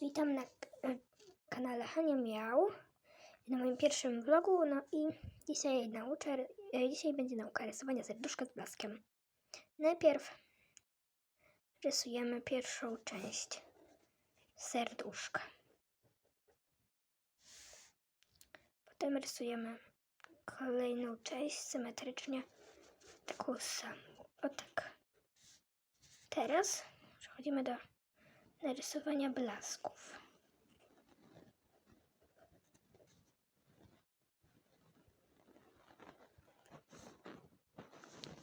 Witam na kanale Hania Miał, na moim pierwszym vlogu, no i dzisiaj nauczę, e, dzisiaj będzie nauka rysowania serduszka z blaskiem. Najpierw rysujemy pierwszą część serduszka. Potem rysujemy kolejną część symetrycznie, taką samą, o tak. Teraz przechodzimy do narysowania blasków.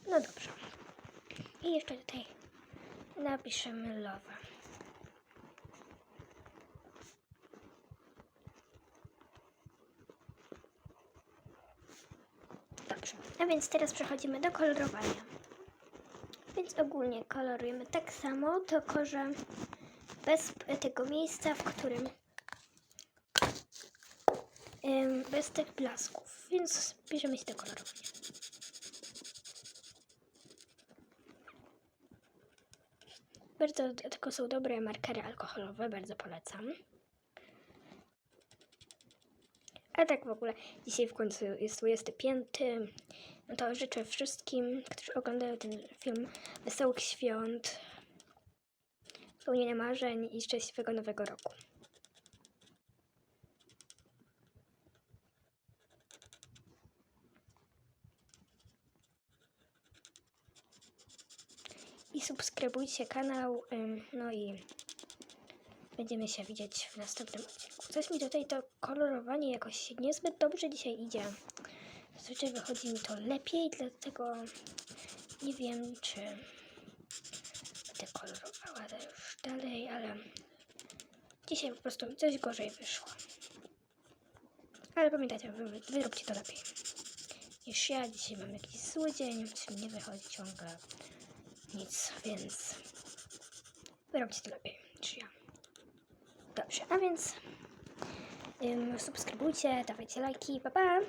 No dobrze. I jeszcze tutaj napiszemy love. Dobrze. A więc teraz przechodzimy do kolorowania. Więc ogólnie kolorujemy tak samo, tylko że bez tego miejsca, w którym bez tych blasków. Więc bierzemy się do kolorowania. Bardzo tylko są dobre markery alkoholowe, bardzo polecam. A tak w ogóle, dzisiaj w końcu jest 25. No to życzę wszystkim, którzy oglądają ten film, wesołych świąt, spełnienia marzeń i szczęśliwego nowego roku. I subskrybujcie kanał, no i będziemy się widzieć w następnym odcinku. Coś mi tutaj to kolorowanie jakoś niezbyt dobrze dzisiaj idzie. Zazwyczaj wychodzi mi to lepiej, dlatego nie wiem, czy będę kolorowała to już dalej, ale dzisiaj po prostu coś gorzej wyszło. Ale pamiętajcie, wy, wy róbcie to lepiej niż ja. Dzisiaj mam jakiś zły dzień, nie wychodzi ciągle. Nic, więc wy róbcie to lepiej niż ja. Dobrze, a więc ym, subskrybujcie, dawajcie lajki, pa pa!